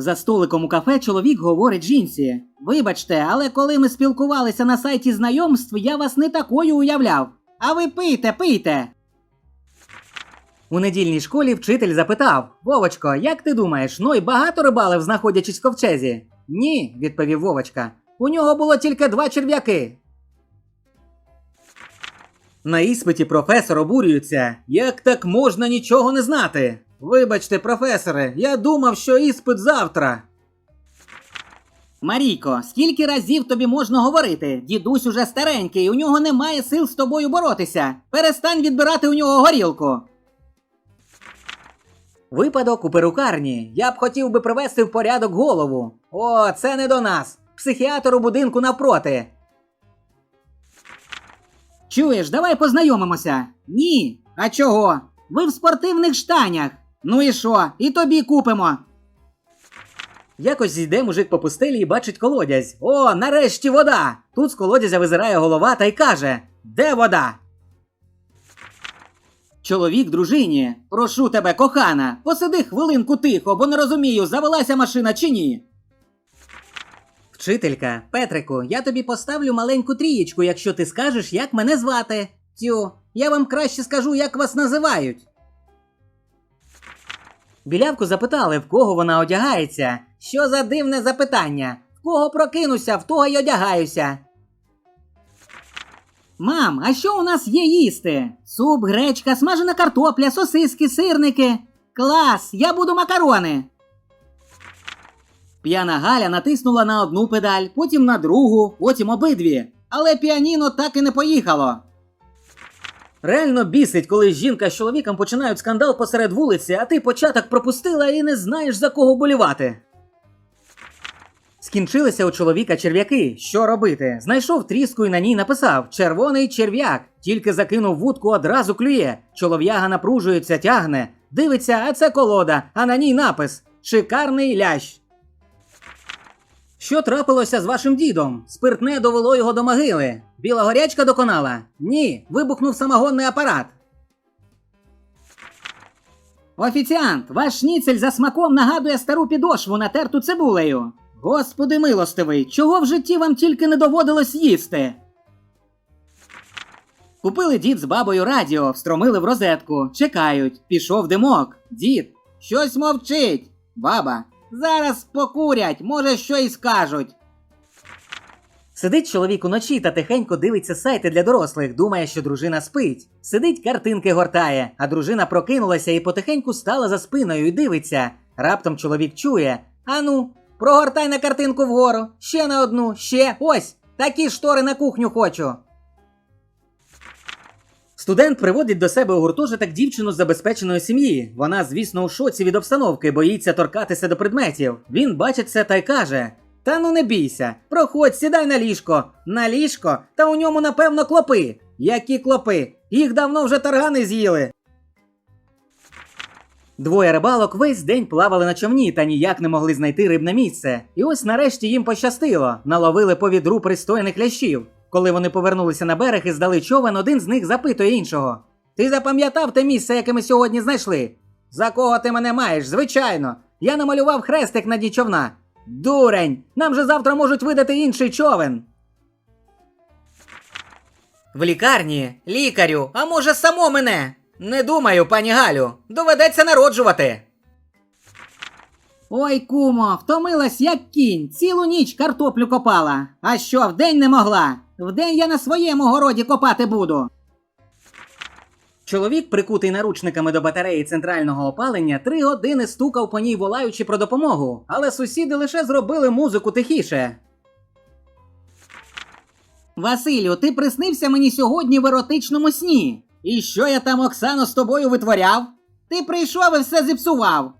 За столиком у кафе чоловік говорить жінці: Вибачте, але коли ми спілкувалися на сайті знайомств, я вас не такою уявляв. А ви пийте, пийте. У недільній школі вчитель запитав: Вовочко, як ти думаєш, Ной багато рибалив, знаходячись в ковчезі? Ні, відповів Вовочка. У нього було тільки два черв'яки. На іспиті професор обурюється. Як так можна нічого не знати? Вибачте, професоре, я думав, що іспит завтра. Марійко, скільки разів тобі можна говорити? Дідусь уже старенький, у нього немає сил з тобою боротися. Перестань відбирати у нього горілку. Випадок у перукарні. Я б хотів би привести в порядок голову. О, це не до нас. Психіатр у будинку навпроти. Чуєш, давай познайомимося. Ні. А чого? Ви в спортивних штанях. Ну і що? І тобі купимо. Якось зійде мужик по пустелі і бачить колодязь. О, нарешті вода! Тут з колодязя визирає голова та й каже: Де вода? Чоловік дружині, прошу тебе, кохана, посиди хвилинку тихо, бо не розумію, завелася машина чи ні. Вчителька, Петрику, я тобі поставлю маленьку трієчку, якщо ти скажеш, як мене звати. Тю, я вам краще скажу, як вас називають. Білявку запитали, в кого вона одягається. Що за дивне запитання? В кого прокинуся, в того й одягаюся. Мам, а що у нас є їсти? Суп, гречка, смажена картопля, сосиски, сирники. Клас, я буду макарони. П'яна Галя натиснула на одну педаль, потім на другу, потім обидві. Але піаніно так і не поїхало. Реально бісить, коли жінка з чоловіком починають скандал посеред вулиці, а ти початок пропустила і не знаєш за кого болівати. Скінчилися у чоловіка черв'яки. Що робити? Знайшов тріску і на ній написав Червоний черв'як. Тільки закинув вудку, одразу клює. Чолов'яга напружується, тягне. Дивиться, а це колода, а на ній напис Шикарний лящ. Що трапилося з вашим дідом? Спиртне довело його до могили. Біла горячка доконала? Ні, вибухнув самогонний апарат. Офіціант, ваш шніцель за смаком нагадує стару підошву натерту цибулею. Господи милостивий, чого в житті вам тільки не доводилось їсти? Купили дід з бабою радіо, встромили в розетку, чекають, пішов димок. Дід, щось мовчить. Баба, зараз покурять, може, що й скажуть. Сидить чоловік уночі та тихенько дивиться сайти для дорослих, думає, що дружина спить. Сидить, картинки гортає, а дружина прокинулася і потихеньку стала за спиною і дивиться. Раптом чоловік чує: Ану, прогортай на картинку вгору, ще на одну, ще ось, такі штори на кухню хочу. Студент приводить до себе у гуртожиток дівчину з забезпеченої сім'ї. Вона, звісно, у шоці від обстановки, боїться торкатися до предметів. Він бачить це та й каже: Та ну не бійся, проходь, сідай на ліжко. На ліжко, та у ньому, напевно, клопи. Які клопи? Їх давно вже таргани з'їли. Двоє рибалок весь день плавали на човні та ніяк не могли знайти рибне місце. І ось нарешті їм пощастило, наловили по відру пристойних лящів. Коли вони повернулися на берег і здали човен, один з них запитує іншого: Ти запам'ятав те місце, яке ми сьогодні знайшли? За кого ти мене маєш? Звичайно. Я намалював хрестик на дні човна. Дурень! Нам же завтра можуть видати інший човен. В лікарні, лікарю, а може само мене? Не думаю, пані Галю. Доведеться народжувати. Ой, кумо, втомилась як кінь, цілу ніч картоплю копала. А що, вдень не могла? Вдень я на своєму городі копати буду. Чоловік, прикутий наручниками до батареї центрального опалення, три години стукав по ній, волаючи про допомогу, але сусіди лише зробили музику тихіше. Василю, ти приснився мені сьогодні в еротичному сні. І що я там, Оксано, з тобою витворяв? Ти прийшов і все зіпсував.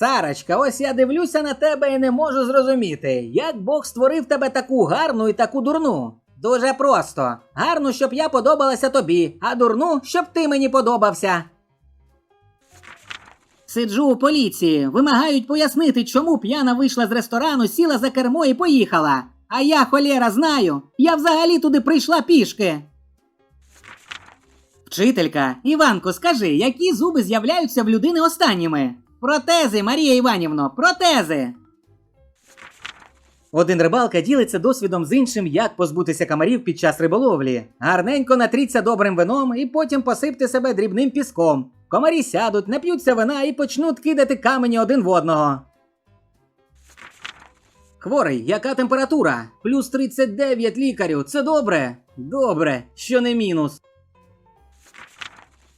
Сарочка, ось я дивлюся на тебе і не можу зрозуміти, як Бог створив тебе таку гарну і таку дурну. Дуже просто. Гарну, щоб я подобалася тобі, а дурну, щоб ти мені подобався. Сиджу у поліції. Вимагають пояснити, чому п'яна вийшла з ресторану, сіла за кермо і поїхала. А я, холєра, знаю. Я взагалі туди прийшла пішки. Вчителька, Іванко, скажи, які зуби з'являються в людини останніми? Протези, Марія Іванівно, протези. Один рибалка ділиться досвідом з іншим, як позбутися комарів під час риболовлі. Гарненько натріться добрим вином і потім посипте себе дрібним піском. Комарі сядуть, нап'ються вина і почнуть кидати камені один в одного. Хворий, яка температура? Плюс 39 лікарю. Це добре? Добре, що не мінус.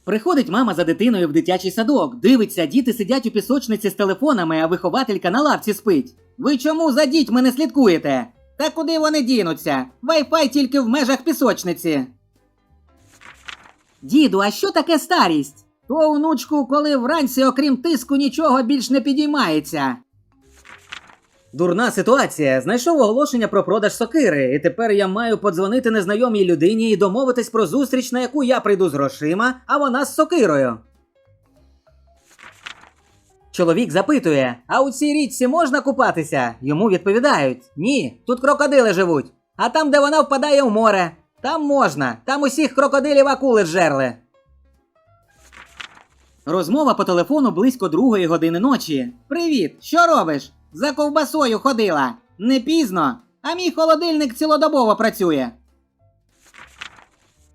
Приходить мама за дитиною в дитячий садок, дивиться, діти сидять у пісочниці з телефонами, а вихователька на лавці спить. Ви чому за дітьми не слідкуєте? Та куди вони дінуться? Вайфай тільки в межах пісочниці. Діду, а що таке старість? То, онучку, коли вранці, окрім тиску, нічого більш не підіймається. Дурна ситуація. Знайшов оголошення про продаж сокири, і тепер я маю подзвонити незнайомій людині і домовитись про зустріч, на яку я прийду з грошима, а вона з сокирою. Чоловік запитує: а у цій річці можна купатися? Йому відповідають: ні, тут крокодили живуть. А там, де вона впадає в море, там можна, там усіх крокодилів акули зжерли. Розмова по телефону близько другої години ночі. Привіт, що робиш? За ковбасою ходила. Не пізно, а мій холодильник цілодобово працює.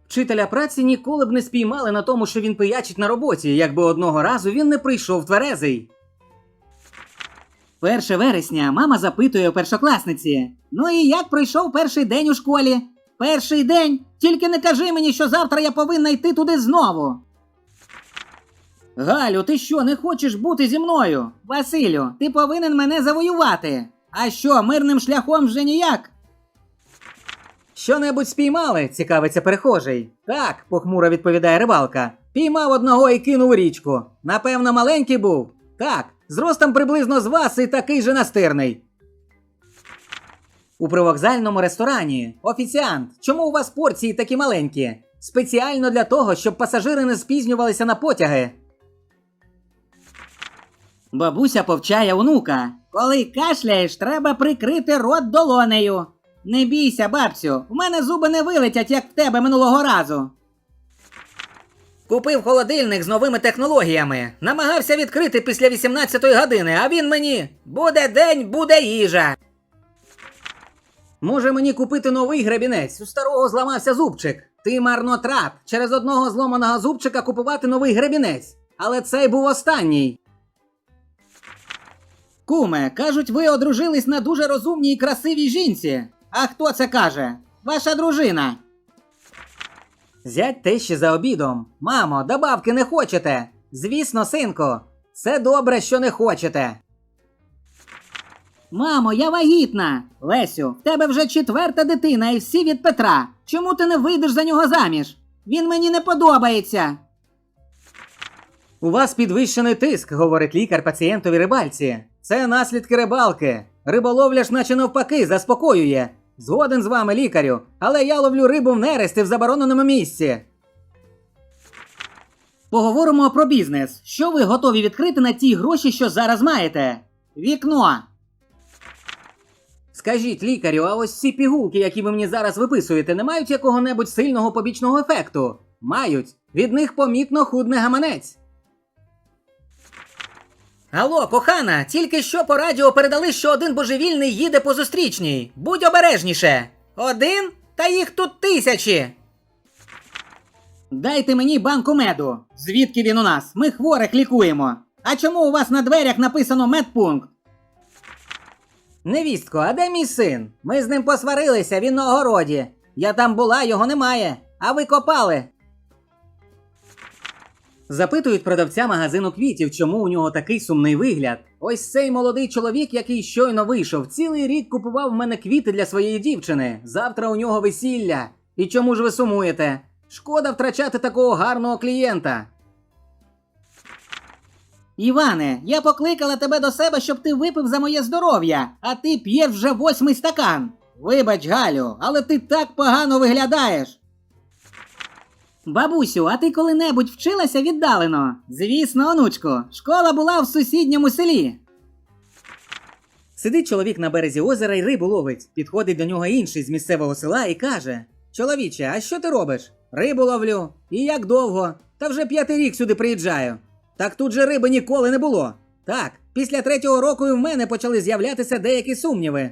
Вчителя праці ніколи б не спіймали на тому, що він пиячить на роботі, якби одного разу він не прийшов тверезий. 1 вересня мама запитує у першокласниці: Ну і як пройшов перший день у школі? Перший день? Тільки не кажи мені, що завтра я повинна йти туди знову. Галю, ти що, не хочеш бути зі мною? Василю, ти повинен мене завоювати. А що, мирним шляхом вже ніяк? Що-небудь спіймали? цікавиться перехожий. Так, похмуро відповідає рибалка. Піймав одного і кинув у річку. Напевно, маленький був. Так, зростом приблизно з вас і такий же настирний. У привокзальному ресторані. Офіціант, чому у вас порції такі маленькі? Спеціально для того, щоб пасажири не спізнювалися на потяги. Бабуся повчає онука. Коли кашляєш, треба прикрити рот долонею. Не бійся, бабцю, в мене зуби не вилетять, як в тебе минулого разу. Купив холодильник з новими технологіями. Намагався відкрити після 18-ї години, а він мені буде день, буде їжа. Може мені купити новий гребінець? У старого зламався зубчик. Ти марнотрат. Через одного зломаного зубчика купувати новий гребінець. Але цей був останній. Куме, кажуть, ви одружились на дуже розумній і красивій жінці. А хто це каже? Ваша дружина. Зять тещі за обідом. Мамо, добавки не хочете. Звісно, синку, це добре, що не хочете. Мамо, я вагітна. Лесю, в тебе вже четверта дитина і всі від Петра. Чому ти не вийдеш за нього заміж? Він мені не подобається. У вас підвищений тиск, говорить лікар пацієнтові рибальці. Це наслідки рибалки. Риболовля ж наче навпаки заспокоює. Згоден з вами, лікарю, але я ловлю рибу в нересті в забороненому місці. Поговоримо про бізнес. Що ви готові відкрити на ті гроші, що зараз маєте? Вікно. Скажіть, лікарю, а ось ці пігулки, які ви мені зараз виписуєте, не мають якого-небудь сильного побічного ефекту? Мають. Від них помітно худне гаманець. Алло, кохана, тільки що по радіо передали, що один божевільний їде по зустрічній. Будь обережніше. Один? Та їх тут тисячі. Дайте мені банку меду. Звідки він у нас? Ми хворих лікуємо. А чому у вас на дверях написано медпункт? Невістко, а де мій син? Ми з ним посварилися, він на огороді. Я там була, його немає. А ви копали. Запитують продавця магазину квітів, чому у нього такий сумний вигляд. Ось цей молодий чоловік, який щойно вийшов, цілий рік купував в мене квіти для своєї дівчини. Завтра у нього весілля. І чому ж ви сумуєте? Шкода втрачати такого гарного клієнта. Іване, я покликала тебе до себе, щоб ти випив за моє здоров'я, а ти п'єш вже восьмий стакан. Вибач, Галю, але ти так погано виглядаєш. Бабусю, а ти коли-небудь вчилася віддалено? Звісно, онучко, школа була в сусідньому селі. Сидить чоловік на березі озера і рибу ловить. Підходить до нього інший з місцевого села і каже: Чоловіче, а що ти робиш? Рибу ловлю. І як довго? Та вже п'ятий рік сюди приїжджаю. Так тут же риби ніколи не було. Так, після третього року і в мене почали з'являтися деякі сумніви.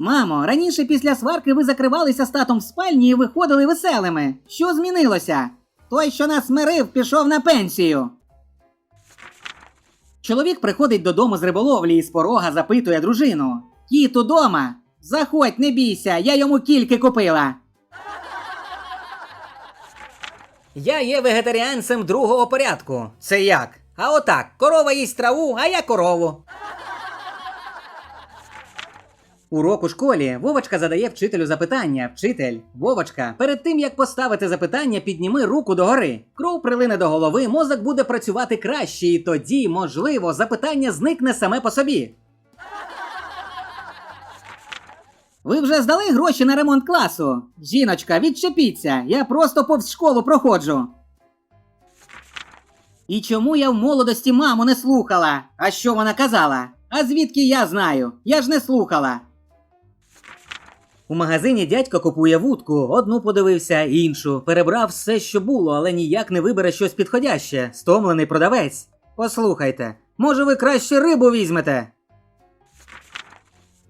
Мамо, раніше після сварки ви закривалися з татом в спальні і виходили веселими. Що змінилося? Той, що нас мирив, пішов на пенсію. Чоловік приходить додому з риболовлі і з порога запитує дружину: Кіт удома? Заходь, не бійся, я йому кільки купила. Я є вегетаріанцем другого порядку. Це як? А отак, корова їсть траву, а я корову. Урок у школі Вовочка задає вчителю запитання. Вчитель, Вовочка, перед тим як поставити запитання, підніми руку догори. Кров прилине до голови, мозок буде працювати краще, і тоді, можливо, запитання зникне саме по собі. Ви вже здали гроші на ремонт класу? Жіночка, відчепіться, я просто повз школу проходжу. І чому я в молодості маму не слухала? А що вона казала? А звідки я знаю? Я ж не слухала. У магазині дядько купує вудку, одну подивився, іншу. Перебрав все, що було, але ніяк не вибере щось підходяще. Стомлений продавець. Послухайте, може ви краще рибу візьмете?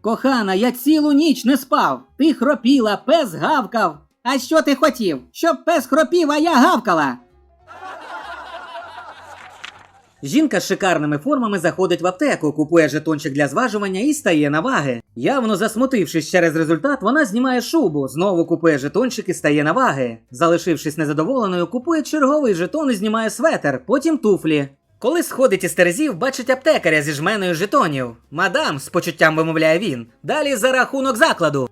Кохана, я цілу ніч не спав. Ти хропіла, пес гавкав. А що ти хотів? Щоб пес хропів, а я гавкала. Жінка з шикарними формами заходить в аптеку, купує жетончик для зважування і стає на ваги. Явно засмутившись через результат, вона знімає шубу, знову купує жетончик і стає на ваги. Залишившись незадоволеною, купує черговий жетон і знімає светер, потім туфлі. Коли сходить із терезів, бачить аптекаря зі жменою жетонів. Мадам, з почуттям вимовляє він. Далі за рахунок закладу.